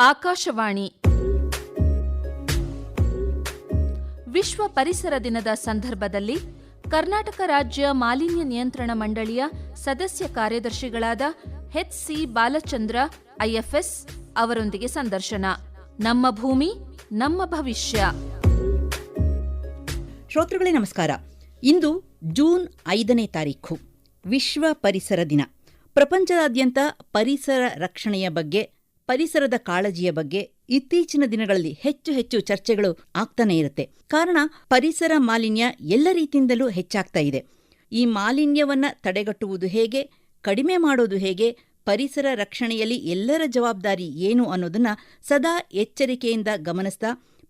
ಆಕಾಶವಾಣಿ. ವಿಶ್ವ ಪರಿಸರ ದಿನದ ಸಂದರ್ಭದಲ್ಲಿ ಕರ್ನಾಟಕ ರಾಜ್ಯ ಮಾಲಿನ್ಯ ನಿಯಂತ್ರಣ ಮಂಡಳಿಯ ಸದಸ್ಯ ಕಾರ್ಯದರ್ಶಿಗಳಾದ ಎಚ್ ಸಿ ಬಾಲಚಂದ್ರ, ಐಎಫ್ಎಸ್ ಅವರೊಂದಿಗೆ ಸಂದರ್ಶನ. ನಮ್ಮ ಭೂಮಿ, ನಮ್ಮ ಭವಿಷ್ಯ. ಶ್ರೋತೃಗಳೇ ನಮಸ್ಕಾರ. ಇಂದು ಜೂನ್ ಐದನೇ ತಾರೀಖು, ವಿಶ್ವ ಪರಿಸರ ದಿನ. ಪ್ರಪಂಚದಾದ್ಯಂತ ಪರಿಸರ ರಕ್ಷಣೆಯ ಬಗ್ಗೆ ಪರಿಸರದ ಕಾಳಜಿಯ ಬಗ್ಗೆ ಇತ್ತೀಚಿನ ದಿನಗಳಲ್ಲಿ ಹೆಚ್ಚು ಹೆಚ್ಚು ಚರ್ಚೆಗಳು ಆಗ್ತಾನೆ ಇರುತ್ತೆ. ಕಾರಣ, ಪರಿಸರ ಮಾಲಿನ್ಯ ಎಲ್ಲ ರೀತಿಯಿಂದಲೂ ಹೆಚ್ಚಾಗ್ತಾ ಇದೆ. ಈ ಮಾಲಿನ್ಯವನ್ನ ತಡೆಗಟ್ಟುವುದು ಹೇಗೆ, ಕಡಿಮೆ ಮಾಡೋದು ಹೇಗೆ, ಪರಿಸರ ರಕ್ಷಣೆಯಲ್ಲಿ ಎಲ್ಲರ ಜವಾಬ್ದಾರಿ ಏನು ಅನ್ನೋದನ್ನ ಸದಾ ಎಚ್ಚರಿಕೆಯಿಂದ ಗಮನಿಸ್ತಾ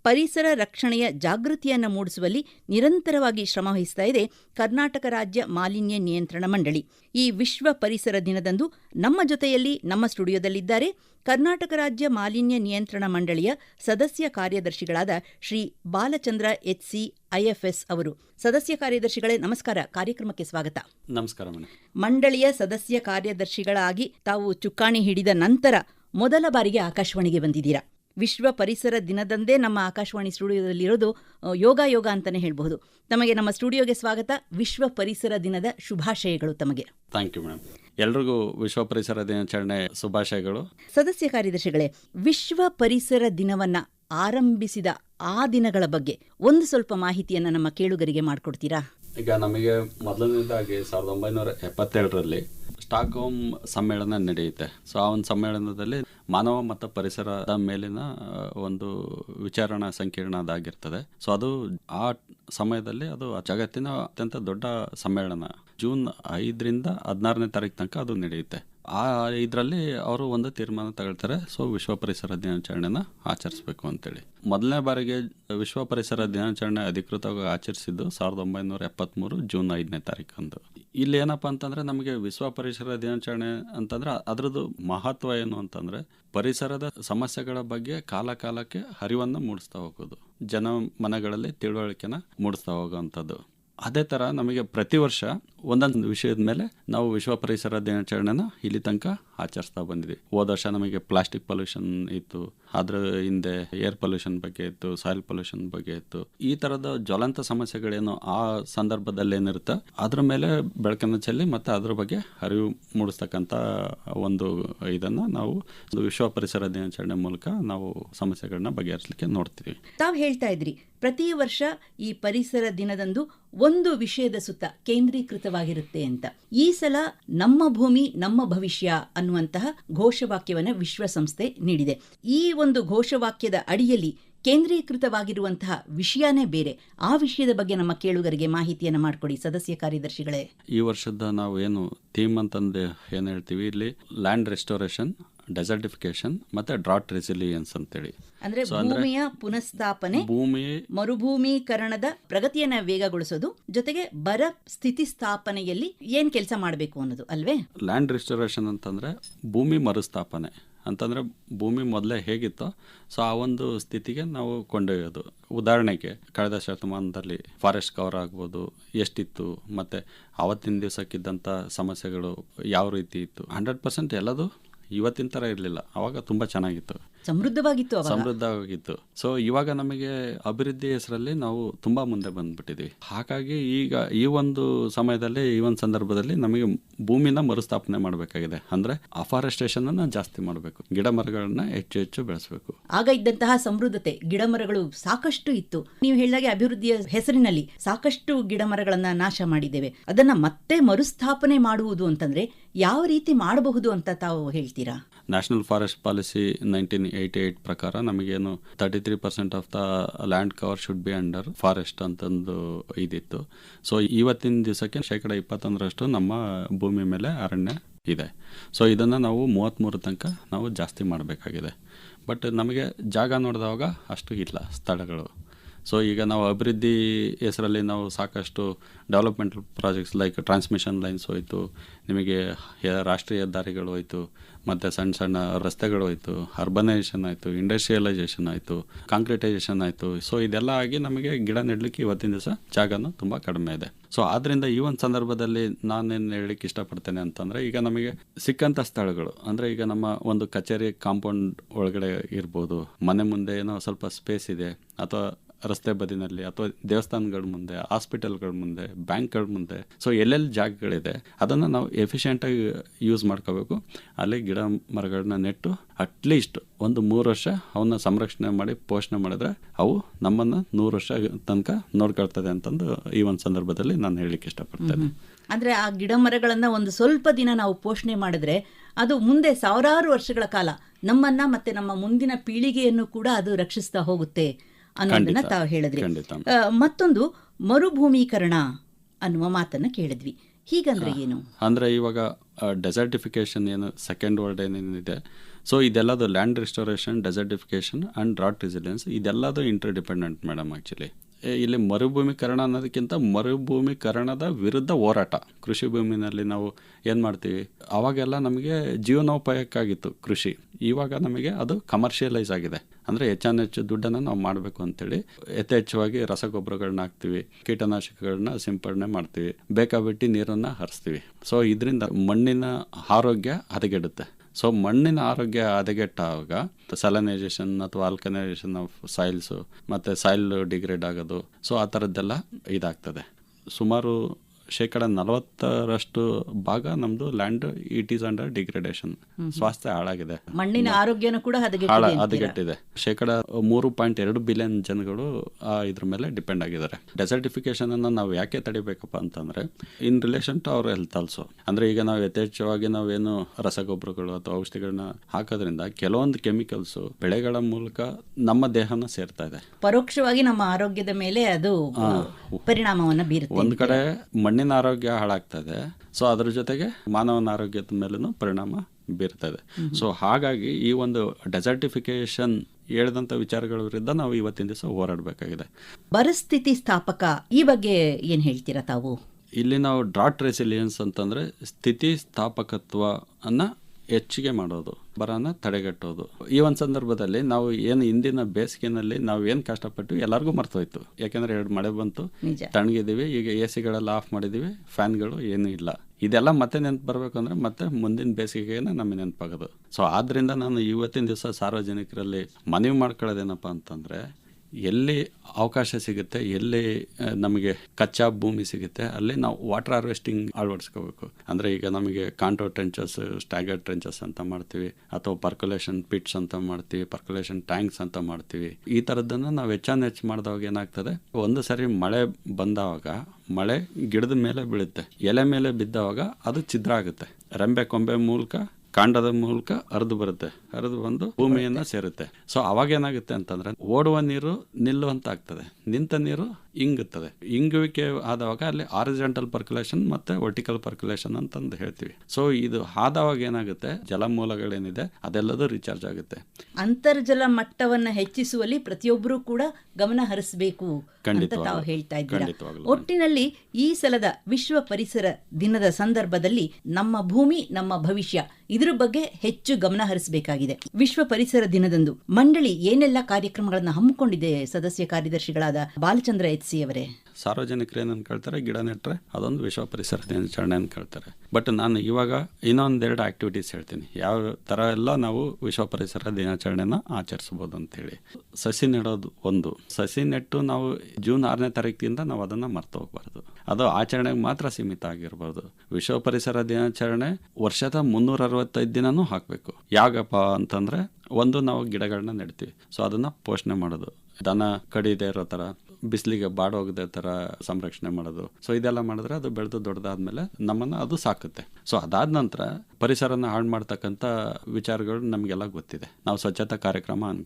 ಪರಿಸರ ರಕ್ಷಣೆಯ ಜಾಗೃತಿಯನ್ನು ಮೂಡಿಸುವಲ್ಲಿ ನಿರಂತರವಾಗಿ ಶ್ರಮವಹಿಸ್ತಾ ಇದೆ ಕರ್ನಾಟಕ ರಾಜ್ಯ ಮಾಲಿನ್ಯ ನಿಯಂತ್ರಣ ಮಂಡಳಿ. ಈ ವಿಶ್ವ ಪರಿಸರ ದಿನದಂದು ನಮ್ಮ ಜೊತೆಯಲ್ಲಿ ನಮ್ಮ ಸ್ಟುಡಿಯೋದಲ್ಲಿದ್ದಾರೆ ಕರ್ನಾಟಕ ರಾಜ್ಯ ಮಾಲಿನ್ಯ ನಿಯಂತ್ರಣ ಮಂಡಳಿಯ ಸದಸ್ಯ ಕಾರ್ಯದರ್ಶಿಗಳಾದ Shri Balachandra H C IFS ಅವರು. ಸದಸ್ಯ ಕಾರ್ಯದರ್ಶಿಗಳೇ ನಮಸ್ಕಾರ. ಕಾರ್ಯಕ್ರಮಕ್ಕೆ ಸ್ವಾಗತ. ನಮಸ್ಕಾರ ಮಂಡಳಿಯ ಸದಸ್ಯ ಕಾರ್ಯದರ್ಶಿಗಳಾಗಿ ತಾವು ಚುಕ್ಕಾಣಿ ಹಿಡಿದ ನಂತರ ಮೊದಲ ಬಾರಿಗೆ ಆಕಾಶವಾಣಿಗೆ ಬಂದಿದ್ದೀರಾ? ವಿಶ್ವ ಪರಿಸರ ದಿನದಂದೇ ನಮ್ಮ ಆಕಾಶವಾಣಿ ಸ್ಟುಡಿಯೋದಲ್ಲಿರೋದು ಇರೋದು ಯೋಗ ಯೋಗ ಅಂತಾನೆ ಹೇಳಬಹುದು. ತಮಗೆ ನಮ್ಮ ಸ್ಟುಡಿಯೋಗೆ ಸ್ವಾಗತ ವಿಶ್ವ ಪರಿಸರ ದಿನದ ಶುಭಾಶಯಗಳು ತಮಗೆ. ಥ್ಯಾಂಕ್ ಯು ಮೇಡಮ್ ಎಲ್ರಿಗೂ ವಿಶ್ವ ಪರಿಸರ ದಿನಾಚರಣೆ ಶುಭಾಶಯಗಳು. ಸದಸ್ಯ ಕಾರ್ಯದರ್ಶಿಗಳೇ ವಿಶ್ವ ಪರಿಸರ ದಿನವನ್ನ ಆರಂಭಿಸಿದ ಆ ದಿನಗಳ ಬಗ್ಗೆ ಒಂದು ಸ್ವಲ್ಪ ಮಾಹಿತಿಯನ್ನ ನಮ್ಮ ಕೇಳುಗರಿಗೆ ಮಾಡಿಕೊಡ್ತೀರಾ? ಈಗ ನಮಗೆ ಮೊದಲನೇದಾಗಿ ಸಾವಿರದ ಒಂಬೈನೂರ ಎಪ್ಪತ್ತೇಳರಲ್ಲಿ ಸ್ಟಾಕ್ಹೋಮ್ ಸಮ್ಮೇಳನ ನಡೆಯುತ್ತೆ. ಸೊ, ಆ ಒಂದು ಸಮ್ಮೇಳನದಲ್ಲಿ ಮಾನವ ಮತ್ತು ಪರಿಸರದ ಮೇಲಿನ ಒಂದು ವಿಚಾರಣಾ ಸಂಕೀರ್ಣ ಅದಾಗಿರ್ತದೆ ಸೊ, ಅದು ಆ ಸಮಯದಲ್ಲಿ ಅದು ಜಗತ್ತಿನ ಅತ್ಯಂತ ದೊಡ್ಡ ಸಮ್ಮೇಳನ. ಜೂನ್ ಐದರಿಂದ ಹದಿನಾರನೇ ತಾರೀಕು ತನಕ ಅದು ನಡೆಯುತ್ತೆ. ಆ ಇದರಲ್ಲಿ ಅವರು ಒಂದು ತೀರ್ಮಾನ ತಗೊಳ್ತಾರೆ. ಸೊ, ವಿಶ್ವ ಪರಿಸರ ದಿನಾಚರಣೆನ ಆಚರಿಸಬೇಕು ಅಂತೇಳಿ. ಮೊದಲನೇ ಬಾರಿಗೆ ವಿಶ್ವ ಪರಿಸರ ದಿನಾಚರಣೆ ಅಧಿಕೃತವಾಗಿ ಆಚರಿಸಿದ್ದು ಸಾವಿರದ ಒಂಬೈನೂರ ಎಪ್ಪತ್ತ್ಮೂರು ಜೂನ್ ಐದನೇ ತಾರೀಕಂದು. ಇಲ್ಲಿ ಏನಪ್ಪ ಅಂತಂದರೆ, ನಮಗೆ ವಿಶ್ವ ಪರಿಸರ ದಿನಾಚರಣೆ ಅಂತಂದ್ರೆ ಅದರದ್ದು ಮಹತ್ವ ಏನು ಅಂತಂದರೆ, ಪರಿಸರದ ಸಮಸ್ಯೆಗಳ ಬಗ್ಗೆ ಕಾಲ ಕಾಲಕ್ಕೆ ಅರಿವನ್ನು ಮೂಡಿಸ್ತಾ ಹೋಗೋದು. ಜನ ಮನಗಳಲ್ಲಿ ತಿಳುವಳಿಕೆನ ಮೂಡಿಸ್ತಾ ಹೋಗುವಂಥದ್ದು ಅದೇ ಥರ ನಮಗೆ ಪ್ರತಿ ವರ್ಷ ಒಂದೊಂದು ವಿಷಯದ ಮೇಲೆ ನಾವು ವಿಶ್ವ ಪರಿಸರ ದಿನಾಚರಣೆನ ಇಲ್ಲಿ ತನಕ ಆಚರಿಸ್ತಾ ಬಂದಿದೆ. ಹೋದ ವರ್ಷ ನಮಗೆ ಪ್ಲಾಸ್ಟಿಕ್ ಪೊಲ್ಯೂಷನ್ ಇತ್ತು. ಅದರ ಹಿಂದೆ ಏರ್ ಪೊಲ್ಯೂಷನ್ ಬಗ್ಗೆ ಇತ್ತು ಸಾಯಿಲ್ ಪೊಲ್ಯೂಷನ್ ಬಗ್ಗೆ ಇತ್ತು. ಈ ತರದ ಜ್ವಲಂತ ಸಮಸ್ಯೆಗಳೇನು ಆ ಸಂದರ್ಭದಲ್ಲಿ ಏನಿರುತ್ತೆ ಅದ್ರ ಮೇಲೆ ಬೆಳಕನ್ನು ಚೆಲ್ಲಿ ಮತ್ತೆ ಅದ್ರ ಬಗ್ಗೆ ಅರಿವು ಮೂಡಿಸ್ತಕ್ಕಂಥ ಒಂದು ಇದನ್ನ ನಾವು ವಿಶ್ವ ಪರಿಸರ ದಿನಾಚರಣೆ ಮೂಲಕ ನಾವು ಸಮಸ್ಯೆಗಳನ್ನ ಬಗೆಹರಿಸಲಿಕ್ಕೆ ನೋಡ್ತೀವಿ. ತಾವು ಹೇಳ್ತಾ ಇದ್ರಿ, ಪ್ರತಿ ವರ್ಷ ಈ ಪರಿಸರ ದಿನದಂದು ಒಂದು ವಿಷಯದ ಸುತ್ತ ಕೇಂದ್ರೀಕೃತವಾಗಿರುತ್ತೆ ಅಂತ. ಈ ಸಲ ನಮ್ಮ ಭೂಮಿ, ನಮ್ಮ ಭವಿಷ್ಯ ಅನ್ನುವಂತಹ ಘೋಷವಾಕ್ಯವನ್ನು ವಿಶ್ವಸಂಸ್ಥೆ ನೀಡಿದೆ. ಈ ಒಂದು ಘೋಷವಾಕ್ಯದ ಅಡಿಯಲ್ಲಿ ಕೇಂದ್ರೀಕೃತವಾಗಿರುವಂತಹ ವಿಷಯನೇ ಬೇರೆ. ಆ ವಿಷಯದ ಬಗ್ಗೆ ನಮ್ಮ ಕೇಳುಗರಿಗೆ ಮಾಹಿತಿಯನ್ನು ಮಾಡಿಕೊಡಿ ಸದಸ್ಯ ಕಾರ್ಯದರ್ಶಿಗಳೇ. ಈ ವರ್ಷದ ನಾವು ಏನು ಥೀಮ್ ಅಂತಂದು ಏನು ಹೇಳ್ತೀವಿ ಇಲ್ಲಿ? ಲ್ಯಾಂಡ್ ರೆಸ್ಟೋರೇಷನ್ ಡೆಸರ್ಟಿಫಿಕೇಶನ್ ಮತ್ತೆ ಡ್ರಾಟ್ ರೆಸಿಲಿಯನ್ಸ್ ಅಂತೇಳಿ. ಅಂದ್ರೆ ಭೂಮಿಯ ಪುನಃಸ್ಥಾಪನೆ ಭೂಮಿ ಮರುಭೂಮೀಕರಣದ ಪ್ರಗತಿಯನ್ನ ವೇಗಗೊಳಿಸೋದು ಜೊತೆಗೆ ಬರ ಸ್ಥಿತಿ ಸ್ಥಾಪನೆಯಲ್ಲಿ ಏನ್ ಕೆಲಸ ಮಾಡಬೇಕು ಅನ್ನೋದು ಅಲ್ವೇ? ಲ್ಯಾಂಡ್ ರಿಸ್ಟೋರೇಷನ್ ಅಂತಂದ್ರೆ ಭೂಮಿ ಮರುಸ್ಥಾಪನೆ. ಅಂತಂದ್ರೆ ಭೂಮಿ ಮೊದಲೇ ಹೇಗಿತ್ತೋ ಸೊ ಆ ಒಂದು ಸ್ಥಿತಿಗೆ ನಾವು ಕೊಂಡೊಯ್ಯೋದು. ಉದಾಹರಣೆಗೆ ಕಳೆದ ಶತಮಾನದಲ್ಲಿ ಫಾರೆಸ್ಟ್ ಕವರ್ ಆಗ್ಬೋದು ಎಷ್ಟಿತ್ತು ಮತ್ತೆ ಆವತ್ತಿನ ದಿವಸಕ್ಕಿದ್ದಂಥ ಸಮಸ್ಯೆಗಳು ಯಾವ ರೀತಿ ಇತ್ತು? ಹಂಡ್ರೆಡ್ ಪರ್ಸೆಂಟ್ ಎಲ್ಲದು ಇವತ್ತಿನ ಥರ ಇರಲಿಲ್ಲ. ಅವಾಗ ತುಂಬ ಚೆನ್ನಾಗಿತ್ತು. ಸಮೃದ್ಧವಾಗಿತ್ತು ಸಮೃದ್ಧವಾಗಿತ್ತು. ಸೊ ಇವಾಗ ನಮಗೆ ಅಭಿವೃದ್ಧಿ ಹೆಸರಲ್ಲಿ ನಾವು ತುಂಬಾ ಮುಂದೆ ಬಂದ್ಬಿಟ್ಟಿದ್ವಿ. ಹಾಗಾಗಿ ಈಗ ಈ ಒಂದು ಸಮಯದಲ್ಲಿ ಈ ಒಂದು ಸಂದರ್ಭದಲ್ಲಿ ನಮಗೆ ಭೂಮಿನ ಮರುಸ್ಥಾಪನೆ ಮಾಡಬೇಕಾಗಿದೆ. ಅಂದ್ರೆ ಅಫಾರೆಸ್ಟೇಷನ್ ಅನ್ನ ಜಾಸ್ತಿ ಮಾಡಬೇಕು. ಗಿಡ ಮರಗಳನ್ನ ಹೆಚ್ಚು ಹೆಚ್ಚು ಬೆಳೆಸಬೇಕು. ಆಗ ಇದ್ದಂತಹ ಸಮೃದ್ಧತೆ ಗಿಡಮರಗಳು ಸಾಕಷ್ಟು ಇತ್ತು. ನೀವು ಹೇಳಿದಾಗೆ ಅಭಿವೃದ್ಧಿಯ ಹೆಸರಿನಲ್ಲಿ ಸಾಕಷ್ಟು ಗಿಡಮರಗಳನ್ನ ನಾಶ ಮಾಡಿದ್ದೇವೆ. ಅದನ್ನ ಮತ್ತೆ ಮರುಸ್ಥಾಪನೆ ಮಾಡುವುದು ಅಂತಂದ್ರೆ ಯಾವ ರೀತಿ ಮಾಡಬಹುದು ಅಂತ ತಾವು ಹೇಳ್ತೀರಾ? National forest policy nineteen eighty eight ಪ್ರಕಾರ ನಮಗೇನು thirty three percent of the land cover should be under forest ಅಂತಂದು ಇದಿತ್ತು. ಸೊ ಇವತ್ತಿನ ದಿವಸಕ್ಕೆ ಶೇಕಡ ಇಪ್ಪತ್ತೊಂದರಷ್ಟು ನಮ್ಮ ಭೂಮಿ ಮೇಲೆ ಅರಣ್ಯ ಇದೆ. ಸೊ ಇದನ್ನು ನಾವು ಮೂವತ್ತ್ಮೂರು ತನಕ ನಾವು ಜಾಸ್ತಿ ಮಾಡಬೇಕಾಗಿದೆ. ಬಟ್ ನಮಗೆ ಜಾಗ ನೋಡಿದವಾಗ ಅಷ್ಟು ಇಲ್ಲ ಸ್ಥಳಗಳು. ಸೊ ಈಗ ನಾವು ಅಭಿವೃದ್ಧಿ ಹೆಸರಲ್ಲಿ ನಾವು ಸಾಕಷ್ಟು development projects like transmission lines ಹೋಯಿತು, ನಿಮಗೆ ರಾಷ್ಟ್ರೀಯ ದಾರಿಗಳು ಹೋಯಿತು, ಮತ್ತು ಸಣ್ಣ ಸಣ್ಣ ರಸ್ತೆಗಳು ಹೋಯಿತು ಅರ್ಬನೈಸೇಷನ್ ಆಯಿತು ಇಂಡಸ್ಟ್ರಿಯಲೈಸೇಷನ್ ಆಯಿತು ಕಾಂಕ್ರಿಟೈಸೇಷನ್ ಆಯಿತು. ಸೊ ಇದೆಲ್ಲ ಆಗಿ ನಮಗೆ ಗಿಡ ನೆಡಲಿಕ್ಕೆ ಇವತ್ತಿನ ದಿವಸ ಜಾಗನೂ ತುಂಬ ಕಡಿಮೆ ಇದೆ. ಸೊ ಆದ್ದರಿಂದ ಈ ಒಂದು ಸಂದರ್ಭದಲ್ಲಿ ನಾನೇನು ಹೇಳಲಿಕ್ಕೆ ಇಷ್ಟಪಡ್ತೇನೆ ಅಂತಂದರೆ, ಈಗ ನಮಗೆ ಸಿಕ್ಕಂಥ ಸ್ಥಳಗಳು, ಅಂದರೆ ಈಗ ನಮ್ಮ ಒಂದು ಕಚೇರಿ ಕಾಂಪೌಂಡ್ ಒಳಗಡೆ ಇರ್ಬೋದು, ಮನೆ ಮುಂದೆ ಏನೋ ಸ್ವಲ್ಪ ಸ್ಪೇಸ್ ಇದೆ, ಅಥವಾ ರಸ್ತೆ ಬದಿನಲ್ಲಿ ಅಥವಾ ದೇವಸ್ಥಾನಗಳ ಮುಂದೆ, ಹಾಸ್ಪಿಟಲ್ಗಳ ಮುಂದೆ, ಬ್ಯಾಂಕ್ಗಳ ಮುಂದೆ ಸೊ ಎಲ್ಲೆಲ್ಲಿ ಜಾಗಗಳಿದೆ, ಅದನ್ನು ನಾವು ಎಫಿಷಿಯೆಂಟಾಗಿ ಯೂಸ್ ಮಾಡ್ಕೋಬೇಕು. ಅಲ್ಲಿ ಗಿಡ ಮರಗಳನ್ನ ನೆಟ್ಟು ಅಟ್ಲೀಸ್ಟ್ ಒಂದು ಮೂರು ವರ್ಷ ಅವನ್ನ ಸಂರಕ್ಷಣೆ ಮಾಡಿ ಪೋಷಣೆ ಮಾಡಿದ್ರೆ ಅವು ನಮ್ಮನ್ನು ನೂರು ವರ್ಷ ತನಕ ನೋಡ್ಕೊಳ್ತದೆ ಅಂತಂದು ಈ ಒಂದು ಸಂದರ್ಭದಲ್ಲಿ ನಾನು ಹೇಳಲಿಕ್ಕೆ ಇಷ್ಟಪಡ್ತೇನೆ. ಅಂದ್ರೆ ಆ ಗಿಡ ಮರಗಳನ್ನ ಒಂದು ಸ್ವಲ್ಪ ದಿನ ನಾವು ಪೋಷಣೆ ಮಾಡಿದ್ರೆ ಅದು ಮುಂದೆ ಸಾವಿರಾರು ವರ್ಷಗಳ ಕಾಲ ನಮ್ಮನ್ನ ಮತ್ತೆ ನಮ್ಮ ಮುಂದಿನ ಪೀಳಿಗೆಯನ್ನು ಕೂಡ ಅದು ರಕ್ಷಿಸ್ತಾ ಹೋಗುತ್ತೆ. ಅನ್ನೋದನ್ನ ತಾವು ಹೇಳಿದ್ರಿ. ಮತ್ತೊಂದು ಮರುಭೂಮೀಕರಣ ಅನ್ನುವ ಮಾತನ್ನ ಕೇಳಿದ್ವಿ. ಹೀಗಂದ್ರೆ ಏನು? ಅಂದ್ರೆ ಇವಾಗ ಡೆಸರ್ಟಿಫಿಕೇಶನ್ ಏನು ಸೆಕೆಂಡ್ ವರ್ಡ್ ಏನೇನಿದೆ? So ಇದೆಲ್ಲದು land restoration desertification and drought resilience ಇದೆಲ್ಲದು interdependent madam actually ಇಲ್ಲಿ ಮರುಭೂಮೀಕರಣ ಅನ್ನೋದಕ್ಕಿಂತ ಮರುಭೂಮೀಕರಣದ ವಿರುದ್ಧ ಹೋರಾಟ. ಕೃಷಿ ಭೂಮಿನಲ್ಲಿ ನಾವು ಏನು ಮಾಡ್ತೀವಿ? ಅವಾಗೆಲ್ಲ ನಮಗೆ ಜೀವನೋಪಾಯಕ್ಕಾಗಿತ್ತು ಕೃಷಿ. ಇವಾಗ ನಮಗೆ ಅದು ಕಮರ್ಷಿಯಲೈಸ್ ಆಗಿದೆ. ಅಂದರೆ ಹೆಚ್ಚಾನೆಚ್ಚು ದುಡ್ಡನ್ನು ನಾವು ಮಾಡಬೇಕು ಅಂತೇಳಿ ಯಥೇಚ್ಛವಾಗಿ ರಸಗೊಬ್ಬರಗಳನ್ನ ಹಾಕ್ತೀವಿ, ಕೀಟನಾಶಕಗಳನ್ನ ಸಿಂಪಡಣೆ ಮಾಡ್ತೀವಿ, ಬೇಕಾಬಿಟ್ಟು ನೀರನ್ನು ಹರಿಸ್ತೀವಿ. ಸೊ ಇದರಿಂದ ಮಣ್ಣಿನ ಆರೋಗ್ಯ ಹದಗೆಡುತ್ತೆ. ಸೊ ಮಣ್ಣಿನ ಆರೋಗ್ಯ ಹದಗೆಟ್ಟಾಗ ಸಲನೈಸೇಷನ್ ಅಥವಾ ಆಲ್ಕನೈಸೇಷನ್ ಆಫ್ ಸಾಯಿಲ್ಸು ಮತ್ತು ಸಾಯಿಲ್ ಡಿಗ್ರೇಡ್ ಆಗೋದು. ಸೊ ಆ ಥರದ್ದೆಲ್ಲ ಇದಾಗ್ತದೆ. ಸುಮಾರು ಶೇಕಡ ನಲವತ್ತರಷ್ಟು ಭಾಗ ನಮ್ದು land it is under degradation. ಸ್ವಾಸ್ಥ್ಯ ಹಾಳಾಗಿದೆ. ಮಣ್ಣಿನ ಆರೋಗ್ಯನೂ ಕೂಡ ಹದಗೆಟ್ಟಿದೆ? ಶೇಕಡ ಮೂರು ಪಾಯಿಂಟ್ ಎರಡು ಬಿಲಿಯನ್ ಜನಗಳು ಇದ್ರ ಮೇಲೆ ಡಿಪೆಂಡ್ ಆಗಿದ್ದಾರೆ. ಡೆಸರ್ಟಿಫಿಕೇಶನ್ ಅನ್ನ ನಾವು ಯಾಕೆ ತಡಿಬೇಕಪ್ಪ ಅಂತಂದ್ರೆ in relation to our health also. ಅಂದ್ರೆ ಈಗ ನಾವು ಯಥೇಚ್ಛವಾಗಿ ನಾವೇನು ರಸಗೊಬ್ಬರಗಳು ಅಥವಾ ಔಷಧಿಗಳನ್ನ ಹಾಕೋದ್ರಿಂದ ಕೆಲವೊಂದು ಕೆಮಿಕಲ್ಸ್ ಬೆಳೆಗಳ ಮೂಲಕ ನಮ್ಮ ದೇಹನ ಸೇರ್ತಾ ಇದೆ. ಪರೋಕ್ಷವಾಗಿ ನಮ್ಮ ಆರೋಗ್ಯದ ಮೇಲೆ ಅದು ಪರಿಣಾಮವನ್ನು ಬೀರುತ್ತೆ ಒಂದ್ ಕಡೆ ಮಣ್ಣಿನ ಆರೋಗ್ಯ ಹಾಳಾಗ್ತದೆ. ಸೊ ಅದರ ಜೊತೆಗೆ ಮಾನವನ ಆರೋಗ್ಯದ ಮೇಲೂ ಪರಿಣಾಮ ಬೀರ್ತದೆ. ಸೊ ಹಾಗಾಗಿ ಈ ಒಂದು ಡೆಸರ್ಟಿಫಿಕೇಶನ್ ಹೇಳಿದಂಥ ವಿಚಾರಗಳ ವಿರುದ್ಧ ನಾವು ಇವತ್ತಿನ ದಿವಸ ಹೋರಾಡಬೇಕಾಗಿದೆ. ಪರಿಸ್ಥಿತಿ ಸ್ಥಾಪಕ ಈ ಬಗ್ಗೆ ಏನು ಹೇಳ್ತೀರಾ ತಾವು? ಇಲ್ಲಿ ನಾವು ಡ್ರಾಟ್ ರೆಸಿಲಿಯನ್ಸ್ ಅಂತಂದ್ರೆ ಸ್ಥಿತಿ ಸ್ಥಾಪಕತ್ವ ಅನ್ನ ಹೆಚ್ಚಿಗೆ ಮಾಡೋದು ಬರನ ತಡೆಗಟ್ಟೋದು. ಈ ಒಂದು ಸಂದರ್ಭದಲ್ಲಿ ನಾವು ಏನು ಹಿಂದಿನ ಬೇಸಿಗೆನಲ್ಲಿ ನಾವು ಏನು ಕಷ್ಟಪಟ್ಟು ಎಲ್ಲರಿಗೂ ಮರ್ತೋಯ್ತು. ಯಾಕೆಂದ್ರೆ ಎರಡು ಮಳೆ ಬಂತು ತಣ್ಣಗಿದ್ದೀವಿ ಈಗ ಎ ಸಿಗಳೆಲ್ಲ ಆಫ್ ಮಾಡಿದ್ದೀವಿ ಫ್ಯಾನ್ಗಳು ಏನೂ ಇಲ್ಲ. ಇದೆಲ್ಲ ಮತ್ತೆ ನೆನಪು ಬರಬೇಕು ಅಂದರೆ ಮತ್ತೆ ಮುಂದಿನ ಬೇಸಿಗೆಗೆ ನಮಗೆ ನೆನಪಾಗೋದು. ಸೊ ಆದ್ದರಿಂದ ನಾನು ಇವತ್ತಿನ ದಿವಸ ಸಾರ್ವಜನಿಕರಲ್ಲಿ ಮನವಿ ಮಾಡ್ಕೊಳ್ಳೋದೇನಪ್ಪ ಅಂತಂದರೆ ಎಲ್ಲಿ ಅವಕಾಶ ಸಿಗುತ್ತೆ, ಎಲ್ಲಿ ನಮಗೆ ಕಚ್ಚಾ ಭೂಮಿ ಸಿಗುತ್ತೆ, ಅಲ್ಲಿ ನಾವು ವಾಟರ್ ಹಾರ್ವೆಸ್ಟಿಂಗ್ ಅಳವಡಿಸ್ಕೋಬೇಕು. ಅಂದರೆ ಈಗ ನಮಗೆ ಕಾಂಟೋ ಟ್ರೆಂಚಸ್ ಸ್ಟ್ಯಾಗರ್ ಟ್ರೆಂಚಸ್ ಅಂತ ಮಾಡ್ತೀವಿ, ಅಥವಾ ಪರ್ಕುಲೇಷನ್ ಪಿಟ್ಸ್ ಅಂತ ಮಾಡ್ತೀವಿ ಪರ್ಕುಲೇಷನ್ ಟ್ಯಾಂಕ್ಸ್ ಅಂತ ಮಾಡ್ತೀವಿ. ಈ ಥರದ್ದನ್ನು ನಾವು ಹೆಚ್ಚಾನ ಹೆಚ್ಚು ಮಾಡಿದವಾಗ ಏನಾಗ್ತದೆ, ಒಂದು ಸರಿ ಮಳೆ ಬಂದವಾಗ, ಮಳೆ ಗಿಡದ ಮೇಲೆ ಬೀಳುತ್ತೆ, ಎಲೆ ಮೇಲೆ ಬಿದ್ದವಾಗ ಅದು ಛಿದ್ರ ಆಗುತ್ತೆ. ರೆಂಬೆ ಕೊಂಬೆ ಮೂಲಕ ಕಾಂಡದ ಮೂಲಕ ಹರಿದು ಬರುತ್ತೆ. ಹರಿದು ಬಂದು ಭೂಮಿಯನ್ನ ಸೇರುತ್ತೆ. ಸೊ ಅವಾಗ ಏನಾಗುತ್ತೆ ಅಂತಂದ್ರೆ ಓಡುವ ನೀರು ನಿಲ್ಲುವಂತ ಆಗ್ತದೆ ನಿಂತ ನೀರು ಇಂಗುತ್ತದೆ. ಇಂಗುವಿಕೆ ಆದವಾಗ ಅಲ್ಲಿ ಆರಿಜೆಂಟಲ್ ಪರ್ಕ್ಯುಲೇಷನ್ ಮತ್ತೆ ವರ್ಟಿಕಲ್ ಪರ್ಕ್ಯುಲೇಷನ್ ಅಂತಂದು ಹೇಳ್ತೀವಿ. ಸೊ ಇದು ಆದವಾಗ ಏನಾಗುತ್ತೆ? ಜಲಮೂಲಗಳೇನಿದೆ ಅದೆಲ್ಲದೂ ರೀಚಾರ್ಜ್ ಆಗುತ್ತೆ. ಅಂತರ್ಜಲ ಮಟ್ಟವನ್ನ ಹೆಚ್ಚಿಸುವಲ್ಲಿ ಪ್ರತಿಯೊಬ್ಬರೂ ಕೂಡ ಗಮನ ಹರಿಸಬೇಕು ಅಂತ ಖಂಡಿತವಾಗ್ಲೂ. ತಾವು ಹೇಳ್ತಾ ಇದ್ದೀರಾ. ಒಟ್ಟಿನಲ್ಲಿ ಈ ಸಲದ ವಿಶ್ವ ಪರಿಸರ ದಿನದ ಸಂದರ್ಭದಲ್ಲಿ ನಮ್ಮ ಭೂಮಿ ನಮ್ಮ ಭವಿಷ್ಯ ಇದ್ರ ಬಗ್ಗೆ ಹೆಚ್ಚು ಗಮನ ಹರಿಸಬೇಕಾಗಿದೆ. ವಿಶ್ವ ಪರಿಸರ ದಿನದಂದು ಮಂಡಳಿ ಏನೆಲ್ಲ ಕಾರ್ಯಕ್ರಮಗಳನ್ನು ಹಮ್ಮಿಕೊಂಡಿದೆ ಸದಸ್ಯ ಕಾರ್ಯದರ್ಶಿಗಳಾದ ಬಾಲಚಂದ್ರ ಎಚ್ ಸಿ ಅವರೇ? ಸಾರ್ವಜನಿಕರು ಏನನ್ನು ಕೇಳ್ತಾರೆ? ಗಿಡ ನೆಟ್ಟರೆ ಅದೊಂದು ವಿಶ್ವ ಪರಿಸರ ದಿನಾಚರಣೆ ಅಂತ ಕೇಳ್ತಾರೆ. ಬಟ್ ನಾನು ಇವಾಗ ಇನ್ನೊಂದೆರಡು ಆಕ್ಟಿವಿಟೀಸ್ ಹೇಳ್ತೀನಿ. ಯಾವ ಥರ ಎಲ್ಲ ನಾವು ವಿಶ್ವ ಪರಿಸರ ದಿನಾಚರಣೆನ ಆಚರಿಸ್ಬೋದು ಅಂತೇಳಿ ಸಸಿ ನೆಡೋದು ಒಂದು. ಸಸಿ ನೆಟ್ಟು ನಾವು ಜೂನ್ ಆರನೇ ತಾರೀಕಿಂದ ನಾವು ಅದನ್ನು ಮರ್ತು ಹೋಗ್ಬಾರ್ದು ಅದು ಆಚರಣೆಗೆ ಮಾತ್ರ ಸೀಮಿತ ಆಗಿರ್ಬೋದು. ವಿಶ್ವ ಪರಿಸರ ದಿನಾಚರಣೆ ವರ್ಷದ ಮುನ್ನೂರ ಅರವತ್ತೈದು ದಿನನೂ ಹಾಕಬೇಕು. ಯಾಗಪ್ಪ ಅಂತಂದ್ರೆ ಒಂದು ನಾವು ಗಿಡಗಳನ್ನ ನೆಡ್ತೀವಿ. ಸೊ ಅದನ್ನ ಪೋಷಣೆ ಮಾಡೋದು. ದನ ಕಡಿದೇ ಇರೋ ಥರ ಬಿಸಿಲಿಗೆ ಬಾಡೋಗದೆ ತರ ಸಂರಕ್ಷಣೆ ಮಾಡೋದು. ಸೊ ಇದೆಲ್ಲ ಮಾಡಿದ್ರೆ ಅದು ಬೆಳೆದು ದೊಡ್ಡದಾದ್ಮೇಲೆ ನಮ್ಮನ್ನ ಅದು ಸಾಕುತ್ತೆ. ಸೊ ಅದಾದ ನಂತರ ಪರಿಸರನ ಹಾಳು ಮಾಡ್ತಕ್ಕಂಥ ವಿಚಾರಗಳು ನಮಗೆಲ್ಲ ಗೊತ್ತಿದೆ. ನಾವು ಸ್ವಚ್ಛತಾ ಕಾರ್ಯಕ್ರಮ ಅನ್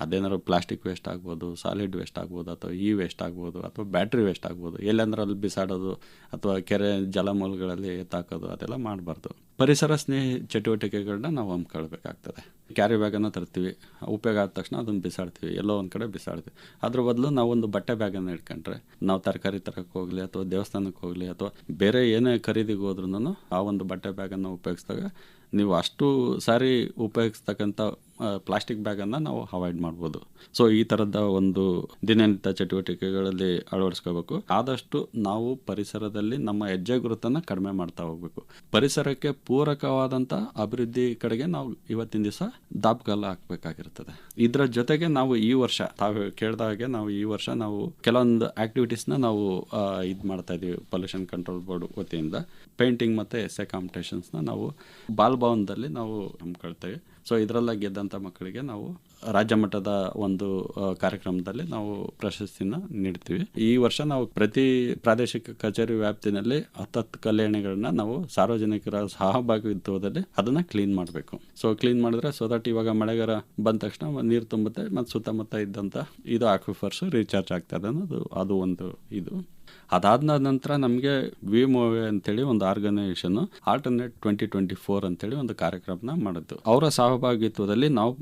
ಅದೇನಾದ್ರು ಪ್ಲಾಸ್ಟಿಕ್ ವೇಸ್ಟ್ ಆಗ್ಬೋದು, ಸಾಲಿಡ್ ವೇಸ್ಟ್ ಆಗ್ಬೋದು, ಅಥವಾ ಈ ವೇಸ್ಟ್ ಆಗ್ಬೋದು, ಅಥವಾ ಬ್ಯಾಟ್ರಿ ವೇಸ್ಟ್ ಆಗ್ಬೋದು. ಎಲ್ಲಂದ್ರೆ ಅಲ್ಲಿ ಬಿಸಾಡೋದು, ಅಥವಾ ಕೆರೆ ಜಲಮೂಲಗಳಲ್ಲಿ ಎತ್ತಾಕೋದು, ಅದೆಲ್ಲ ಮಾಡಬಾರ್ದು. ಪರಿಸರ ಸ್ನೇಹಿ ಚಟುವಟಿಕೆಗಳನ್ನ ನಾವು ಹಮ್ಮಿಕೊಳ್ಬೇಕಾಗ್ತದೆ. ಕ್ಯಾರಿ ಬ್ಯಾಗನ್ನು ತರ್ತೀವಿ, ಉಪಯೋಗ ಆದ ತಕ್ಷಣ ಅದನ್ನು ಬಿಸಾಡ್ತೀವಿ, ಎಲ್ಲೋ ಒಂದು ಕಡೆ ಬಿಸಾಡ್ತೀವಿ. ಅದ್ರ ಬದಲು ನಾವು ಒಂದು ಬಟ್ಟೆ ಬ್ಯಾಗನ್ನು ಇಟ್ಕೊಂಡ್ರೆ, ನಾವು ತರಕಾರಿ ತರಕ್ಕೆ ಹೋಗಲಿ ಅಥವಾ ದೇವಸ್ಥಾನಕ್ಕೆ ಹೋಗಲಿ ಅಥವಾ ಬೇರೆ ಏನೇ ಖರೀದಿಗೆ ಹೋದ್ರೂ ಆ ಒಂದು ಬಟ್ಟೆ ಬ್ಯಾಗನ್ನು ಉಪಯೋಗಿಸಿದಾಗ ನೀವು ಅಷ್ಟು ಸಾರಿ ಉಪಯೋಗಿಸ್ತಕ್ಕಂಥ ಪ್ಲಾಸ್ಟಿಕ್ ಬ್ಯಾಗನ್ನು ನಾವು ಅವಾಯ್ಡ್ ಮಾಡ್ಬೋದು. ಸೊ ಈ ಥರದ ಒಂದು ದಿನನಿತ್ಯ ಚಟುವಟಿಕೆಗಳಲ್ಲಿ ಅಳವಡಿಸ್ಕೋಬೇಕು. ಆದಷ್ಟು ನಾವು ಪರಿಸರದಲ್ಲಿ ನಮ್ಮ ಹೆಜ್ಜೆ ಗುರುತನ್ನು ಕಡಿಮೆ ಮಾಡ್ತಾ ಹೋಗ್ಬೇಕು. ಪರಿಸರಕ್ಕೆ ಪೂರಕವಾದಂಥ ಅಭಿವೃದ್ಧಿ ಕಡೆಗೆ ನಾವು ಇವತ್ತಿನ ದಿವಸ ದಾಪುಗಾಲ ಹಾಕಬೇಕಾಗಿರ್ತದೆ. ಇದರ ಜೊತೆಗೆ ನಾವು ಈ ವರ್ಷ, ತಾವು ಕೇಳಿದ ಹಾಗೆ ನಾವು ಈ ವರ್ಷ ನಾವು ಕೆಲವೊಂದು ಆಕ್ಟಿವಿಟೀಸ್ನ ನಾವು ಇದು ಮಾಡ್ತಾ ಇದ್ದೀವಿ ಪೊಲ್ಯೂಷನ್ ಕಂಟ್ರೋಲ್ ಬೋರ್ಡ್ ವತಿಯಿಂದ. ಪೇಂಟಿಂಗ್ ಮತ್ತು ಎಸ್ಸೆ ಕಾಂಪಿಟೇಷನ್ಸ್ನ ನಾವು ಬಾಲ್ಭವನದಲ್ಲಿ ನಾವು ಹಮ್ಮಿಕೊಳ್ತೇವೆ. ಸೊ ಇದರಲ್ಲ ಗೆದ್ದಂಥ ಮಕ್ಕಳಿಗೆ ನಾವು ರಾಜ್ಯ ಮಟ್ಟದ ಒಂದು ಕಾರ್ಯಕ್ರಮದಲ್ಲಿ ನಾವು ಪ್ರಶಸ್ತಿನ ನೀಡ್ತೀವಿ. ಈ ವರ್ಷ ನಾವು ಪ್ರತಿ ಪ್ರಾದೇಶಿಕ ಕಚೇರಿ ವ್ಯಾಪ್ತಿನಲ್ಲಿ ಹತ್ತತ್ತು ಕಲ್ಯಾಣಿಗಳನ್ನ ನಾವು ಸಾರ್ವಜನಿಕರ ಸಹಭಾಗಿತ್ವದಲ್ಲಿ ಅದನ್ನ ಕ್ಲೀನ್ ಮಾಡಬೇಕು. ಸೊ ಕ್ಲೀನ್ ಮಾಡಿದ್ರೆ ಸೊ ದಟ್ ಇವಾಗ ಮಳೆಗಾರ ಬಂದ ತಕ್ಷಣ ನೀರು ತುಂಬುತ್ತೆ, ಮತ್ತು ಸುತ್ತಮುತ್ತ ಇದ್ದಂತ ಇದು ಆಕ್ವಿಫರ್ಸ್ ರೀಚಾರ್ಜ್ ಆಗ್ತದೆ ಅನ್ನೋದು, ಅದು ಒಂದು ಇದು. ಅದಾದ ನಂತರ ನಮಗೆ ವಿ ಮೂವಿ ಅಂತೇಳಿ ಒಂದು organisation alternate twenty twenty four ಅಂತೇಳಿ ಒಂದು ಕಾರ್ಯಕ್ರಮನ ಮಾಡಿದ್ದು. ಅವರ ಸಹಭಾಗಿತ್ವದಲ್ಲಿ ನಾವು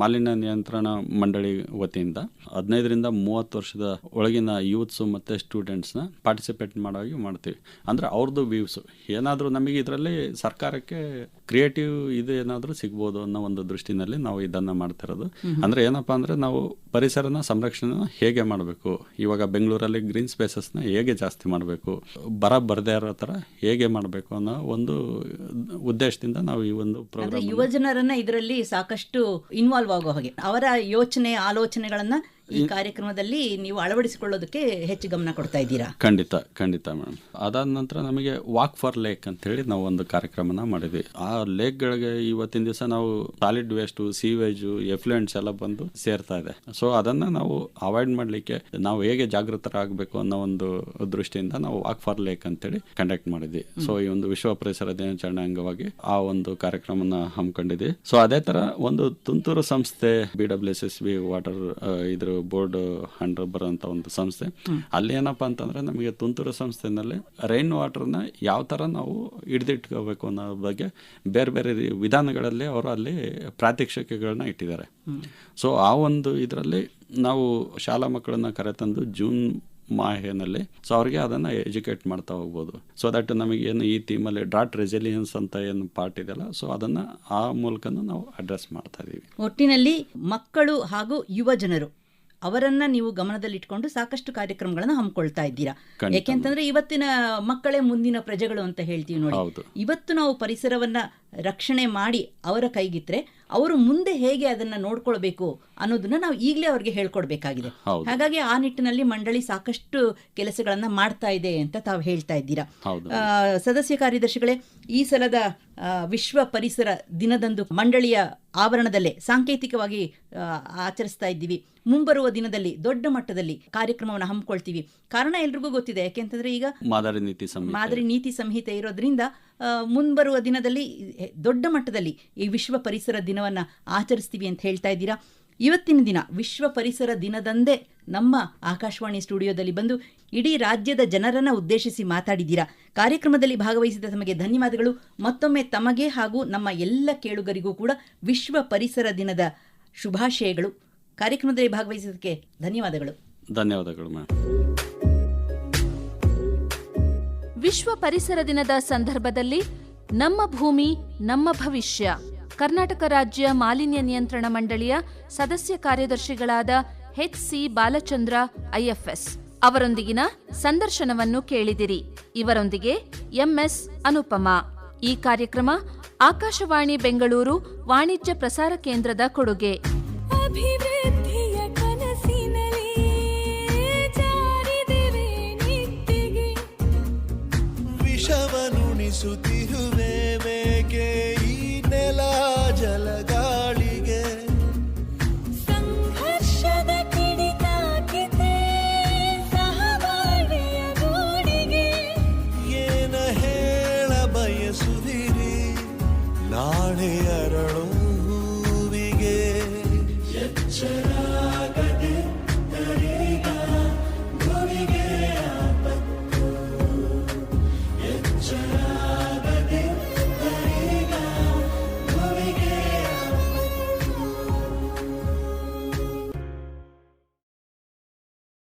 ಮಾಲಿನ್ಯ ನಿಯಂತ್ರಣ ಮಂಡಳಿ ವತಿಯಿಂದ ಹದಿನೈದರಿಂದ ಮೂವತ್ತು ವರ್ಷದ ಒಳಗಿನ ಯೂತ್ಸ್ ಮತ್ತು ಸ್ಟೂಡೆಂಟ್ಸ್ನ ಪಾರ್ಟಿಸಿಪೇಟ್ ಮಾಡೋಗಿ ಮಾಡ್ತೀವಿ. ಅಂದರೆ ಅವ್ರದ್ದು ವ್ಯೂಸ್ ಏನಾದರೂ ನಮಗೆ ಇದರಲ್ಲಿ ಸರ್ಕಾರಕ್ಕೆ ಕ್ರಿಯೇಟಿವ್ ಇದು ಏನಾದರೂ ಸಿಗ್ಬೋದು ಅನ್ನೋ ಒಂದು ದೃಷ್ಟಿನಲ್ಲಿ ನಾವು ಇದನ್ನು ಮಾಡ್ತಿರೋದು ಅಂದರೆ ಏನಪ್ಪ ಅಂದರೆ ನಾವು ಪರಿಸರನ ಸಂರಕ್ಷಣೆ ಹೇಗೆ ಮಾಡಬೇಕು? ಇವಾಗ ಬೆಂಗಳೂರಲ್ಲಿ ಗ್ರೀನ್ ಸ್ಪೇಸಸ್ನ ಹೇಗೆ ಜಾಸ್ತಿ ಮಾಡಬೇಕು? ಬರ ಬರದೇ ಇರೋ ಥರ ಹೇಗೆ ಮಾಡಬೇಕು ಅನ್ನೋ ಒಂದು ಉದ್ದೇಶದಿಂದ ನಾವು ಈ ಒಂದು ಪ್ರೋಗ್ರಾಮ್ ಯುವ ಜನರನ್ನ ಇದರಲ್ಲಿ ಸಾಕಷ್ಟು ಇನ್ವಾಲ್ವ್ ಆಗೋ ಹಾಗೆ. ಅವರ ಯೋಚನೆ ಆಲೋಚನೆಗಳನ್ನ ಈ ಕಾರ್ಯಕ್ರಮದಲ್ಲಿ ನೀವು ಅಳವಡಿಸಿಕೊಳ್ಳೋದಕ್ಕೆ ಹೆಚ್ಚು ಗಮನ ಕೊಡ್ತಾ ಇದ್ದೀರಾ? ಖಂಡಿತ ಖಂಡಿತ ಮೇಡಮ್. ಅದಾದ ನಂತರ ನಮಗೆ ವಾಕ್ ಫಾರ್ ಲೇಕ್ ಅಂತ ಹೇಳಿ ನಾವು ಒಂದು ಕಾರ್ಯಕ್ರಮನ ಮಾಡಿದ್ವಿ. ಆ ಲೇಕ್ಗಳಿಗೆ ಇವತ್ತಿನ ದಿವಸ ನಾವು ಸಾಲಿಡ್ ವೇಸ್ಟ್ ಸೀವೇಜು ಎಫ್ಲುಯೆಂಟ್ಸ್ ಎಲ್ಲ ಬಂದು ಸೇರ್ತಾ ಇದೆ. ಸೊ ಅದನ್ನ ನಾವು ಅವಾಯ್ಡ್ ಮಾಡ್ಲಿಕ್ಕೆ ನಾವು ಹೇಗೆ ಜಾಗೃತರಾಗಬೇಕು ಅನ್ನೋ ಒಂದು ದೃಷ್ಟಿಯಿಂದ ನಾವು ವಾಕ್ ಫಾರ್ ಲೇಕ್ ಅಂತೇಳಿ ಕಂಡಕ್ಟ್ ಮಾಡಿದ್ವಿ. ಸೊ ಈ ಒಂದು ವಿಶ್ವ ಪರಿಸರ ದಿನಾಚರಣೆ ಅಂಗವಾಗಿ ಆ ಒಂದು ಕಾರ್ಯಕ್ರಮನ ಹಮ್ಮಿಕೊಂಡಿದ್ವಿ. ಸೊ ಅದೇ ತರ ಒಂದು ತುಂತುರು ಸಂಸ್ಥೆ B W S S B water ಇದ್ರ ಬೋರ್ಡ್ ಹಂಡ್ರ ಬರೋಂಥ ಒಂದು ಸಂಸ್ಥೆ. ಅಲ್ಲಿ ಏನಪ್ಪಾ ಅಂತಂದ್ರೆ ನಮಗೆ ತುಂತುರು ಸಂಸ್ಥೆನಲ್ಲಿ ರೈನ್ ವಾಟರ್ನ ಯಾವ ತರ ನಾವು ಹಿಡಿದಿಟ್ಕೋಬೇಕು ಅನ್ನೋ ಬಗ್ಗೆ ಬೇರೆ ಬೇರೆ ವಿಧಾನಗಳಲ್ಲಿ ಅವರು ಅಲ್ಲಿ ಪ್ರಾತ್ಯಕ್ಷಿಕೆಗಳನ್ನ ಇಟ್ಟಿದ್ದಾರೆ. ಸೊ ಆ ಒಂದು ಇದರಲ್ಲಿ ನಾವು ಶಾಲಾ ಮಕ್ಕಳನ್ನ ಕರೆತಂದು ಜೂನ್ ಮಾಹೆನಲ್ಲಿ ಸೊ ಅವ್ರಿಗೆ ಅದನ್ನು ಎಜುಕೇಟ್ ಮಾಡ್ತಾ ಹೋಗ್ಬೋದು. ಸೊ ದಟ್ ನಮಗೆ ಏನು ಈ ಥೀಮಲ್ಲಿ ಡ್ರಾಟ್ ರೆಸಿಲಿಯನ್ಸ್ ಅಂತ ಏನು ಪಾರ್ಟ್ ಇದೆಯಲ್ಲ ಸೊ ಅದನ್ನು ಆ ಮೂಲಕನೂ ನಾವು ಅಡ್ರೆಸ್ ಮಾಡ್ತಾ ಇದ್ದೀವಿ ಒಟ್ಟಿನಲ್ಲಿ ಮಕ್ಕಳು ಹಾಗೂ ಯುವ ಜನರು ಅವರನ್ನ ನೀವು ಗಮನದಲ್ಲಿಟ್ಕೊಂಡು ಸಾಕಷ್ಟು ಕಾರ್ಯಕ್ರಮಗಳನ್ನು ಹಮ್ಮಿಕೊಳ್ತಾ ಇದ್ದೀರಾ. ಯಾಕೆಂತಂದ್ರೆ ಇವತ್ತಿನ ಮಕ್ಕಳೇ ಮುಂದಿನ ಪ್ರಜೆಗಳು ಅಂತ ಹೇಳ್ತೀವಿ ನೋಡಿ. ಇವತ್ತು ನಾವು ಪರಿಸರವನ್ನ ರಕ್ಷಣೆ ಮಾಡಿ ಅವರ ಕೈಗಿಟ್ರೆ ಅವರು ಮುಂದೆ ಹೇಗೆ ಅದನ್ನ ನೋಡ್ಕೊಳ್ಬೇಕು ಅನ್ನೋದನ್ನ ನಾವು ಈಗಲೇ ಅವ್ರಿಗೆ ಹೇಳ್ಕೊಡ್ಬೇಕಾಗಿದೆ. ಹಾಗಾಗಿ ಆ ನಿಟ್ಟಿನಲ್ಲಿ ಮಂಡಳಿ ಸಾಕಷ್ಟು ಕೆಲಸಗಳನ್ನ ಮಾಡ್ತಾ ಇದೆ ಅಂತ ತಾವು ಹೇಳ್ತಾ ಇದ್ದೀರಾ. ಸದಸ್ಯ ಕಾರ್ಯದರ್ಶಿಗಳೇ ಈ ಸಲದ ವಿಶ್ವ ಪರಿಸರ ದಿನದಂದು ಮಂಡಳಿಯ ಆವರಣದಲ್ಲೇ ಸಾಂಕೇತಿಕವಾಗಿ ಆಚರಿಸ್ತಾ ಇದ್ದೀವಿ. ಮುಂಬರುವ ದಿನದಲ್ಲಿ ದೊಡ್ಡ ಮಟ್ಟದಲ್ಲಿ ಕಾರ್ಯಕ್ರಮವನ್ನು ಹಮ್ಮಿಕೊಳ್ತೀವಿ. ಕಾರಣ ಎಲ್ರಿಗೂ ಗೊತ್ತಿದೆ. ಯಾಕೆಂತಂದ್ರೆ ಈಗ ಮಾದರಿ ನೀತಿ ಮಾದರಿ ನೀತಿ ಸಂಹಿತೆ ಇರೋದ್ರಿಂದ ಮುಂಬರುವ ದಿನದಲ್ಲಿ ದೊಡ್ಡ ಮಟ್ಟದಲ್ಲಿ ಈ ವಿಶ್ವ ಪರಿಸರ ದಿನವನ್ನ ಆಚರಿಸ್ತೀವಿ ಅಂತ ಹೇಳ್ತಾ ಇದ್ದೀರಾ. ಇವತ್ತಿನ ದಿನ ವಿಶ್ವ ಪರಿಸರ ದಿನದಂದೇ ನಮ್ಮ ಆಕಾಶವಾಣಿ ಸ್ಟುಡಿಯೋದಲ್ಲಿ ಬಂದು ಇಡೀ ರಾಜ್ಯದ ಜನರನ್ನು ಉದ್ದೇಶಿಸಿ ಮಾತಾಡಿದ್ದೀರಾ. ಕಾರ್ಯಕ್ರಮದಲ್ಲಿ ಭಾಗವಹಿಸಿದ ತಮಗೆ ಧನ್ಯವಾದಗಳು. ಮತ್ತೊಮ್ಮೆ ತಮಗೆ ಹಾಗೂ ನಮ್ಮ ಎಲ್ಲ ಕೇಳುಗರಿಗೂ ಕೂಡ ವಿಶ್ವ ಪರಿಸರ ದಿನದ ಶುಭಾಶಯಗಳು. ಕಾರ್ಯಕ್ರಮದಲ್ಲಿ ಭಾಗವಹಿಸಿದ್ದಕ್ಕೆ ಧನ್ಯವಾದಗಳು. ಧನ್ಯವಾದಗಳು ವಿಶ್ವ ಪರಿಸರ ದಿನದ ಸಂದರ್ಭದಲ್ಲಿ ನಮ್ಮ ಭೂಮಿ ನಮ್ಮ ಭವಿಷ್ಯ. ಕರ್ನಾಟಕ ರಾಜ್ಯ ಮಾಲಿನ್ಯ ನಿಯಂತ್ರಣ ಮಂಡಳಿಯ ಸದಸ್ಯ ಕಾರ್ಯದರ್ಶಿಗಳಾದ ಎಚ್ ಸಿ ಬಾಲಚಂದ್ರ ಐಎಫ್ಎಸ್. ಅವರೊಂದಿಗಿನ ಸಂದರ್ಶನವನ್ನು ಕೇಳಿದಿರಿ. ಇವರೊಂದಿಗೆ ಎಂಎಸ್ ಅನುಪಮಾ. ಈ ಕಾರ್ಯಕ್ರಮ ಆಕಾಶವಾಣಿ ಬೆಂಗಳೂರು ವಾಣಿಜ್ಯ ಪ್ರಸಾರ ಕೇಂದ್ರದ ಕೊಡುಗೆ. ವಿಷವನುಣಿಸುತ್ತಿರುವ.